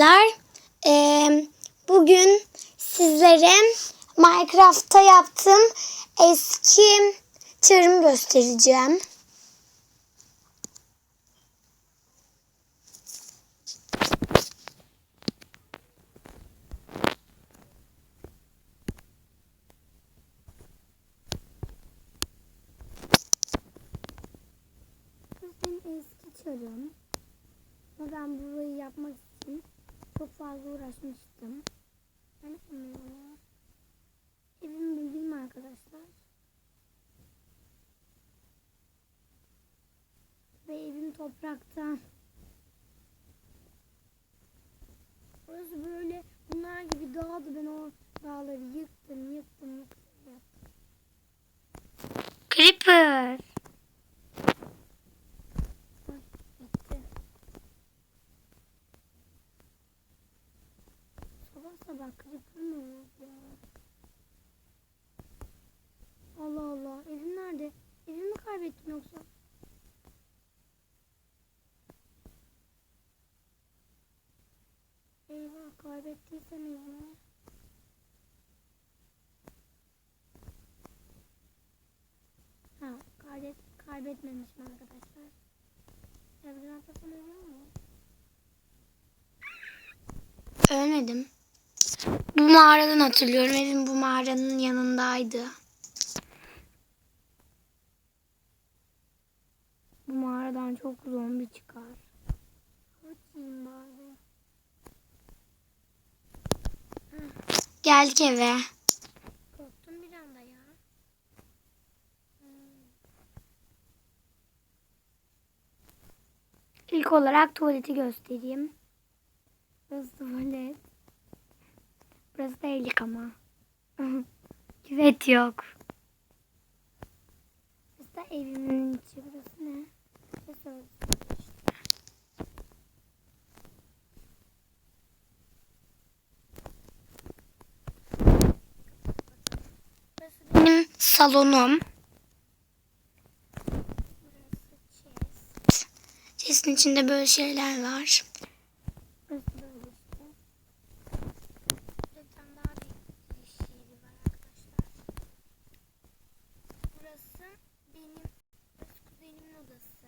arkadaşlar. Ee, bugün sizlere Minecraft'ta yaptığım eski tırımı göstereceğim. Eski. Ama ben burayı yapmak için çok fazla uğraşmıştım. Ben yapamıyorum. Evimi buldum arkadaşlar. Ve evim topraktan. Burası böyle bunlar gibi dağdı. Ben o dağları yıktım, yıktım, yıktım. yaptım. Creeper. Ay, bitti. Mı olur ya? Allah Allah. Evim nerede? Evimi kaybettim yoksa? Eyvah kaybettiysem evimi. Ha kaybet, kaybetmemişim arkadaşlar. Evden atlasam mu? Ölmedim. Bu mağaradan hatırlıyorum. Evim bu mağaranın yanındaydı. Bu mağaradan çok zombi çıkar. Kaçayım bari. Geldik eve. Korktum bir anda ya. İlk olarak tuvaleti göstereyim. Burası tuvalet. Burası da el yıkama. Küvet yok. Burası da evimin içi. Burası ne? Burası işte. Burası benim salonum. Burası chest. Chest'in içinde böyle şeyler var. Burası böyle işte. Burada bir tane daha bir bir şey var arkadaşlar. Burası benim, burası kuzenimin odası.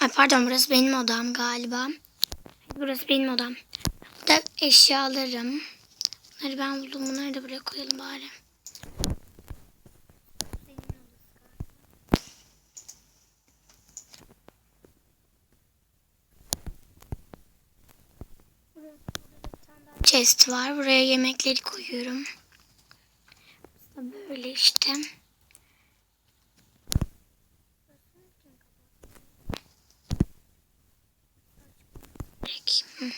Ay pardon burası benim odam galiba. Burası benim odam. Burada eşyalarım. Bunları ben buldum. Bunları da buraya koyalım bari. Chest var. Buraya yemekleri koyuyorum. Böyle işte. Hı.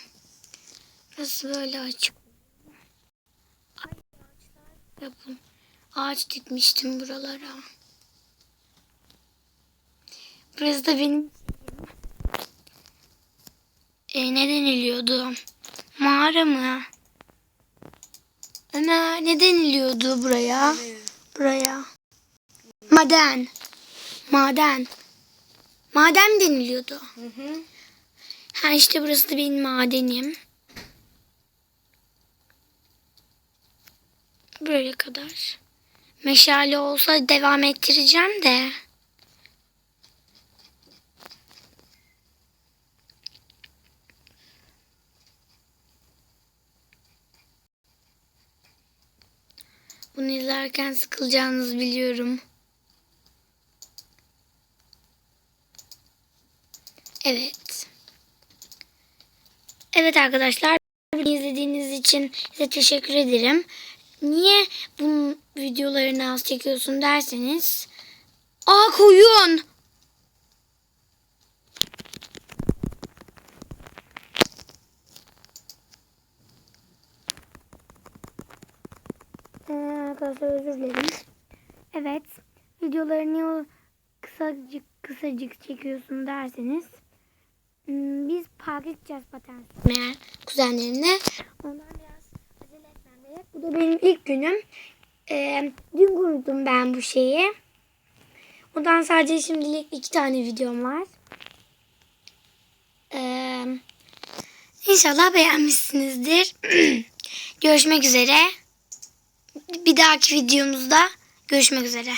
Burası böyle açık. Ay, yapın. Ağaç dikmiştim buralara. Burası da benim e, ne deniliyordu? Mağara mı? Ömer ne deniliyordu buraya? Buraya. Maden. Maden. Maden deniliyordu. Hı hı. Ha işte burası da benim madenim. Böyle kadar. Meşale olsa devam ettireceğim de. Bunu izlerken sıkılacağınızı biliyorum. Evet. Evet arkadaşlar. İzlediğiniz için size teşekkür ederim. Niye bu videolarını az çekiyorsun derseniz. Aa koyun. Ee, arkadaşlar özür dilerim. Evet. Videoları niye kısacık kısacık çekiyorsun derseniz. Hmm, Biz parka gideceğiz paten sürmeye kuzenlerimle. Ondan biraz acele etmem gerek. Bu da benim ilk günüm. Ee, dün kurdum ben bu şeyi. Ondan sadece şimdilik iki tane videom var. Ee, İnşallah beğenmişsinizdir. görüşmek üzere. Bir dahaki videomuzda görüşmek üzere.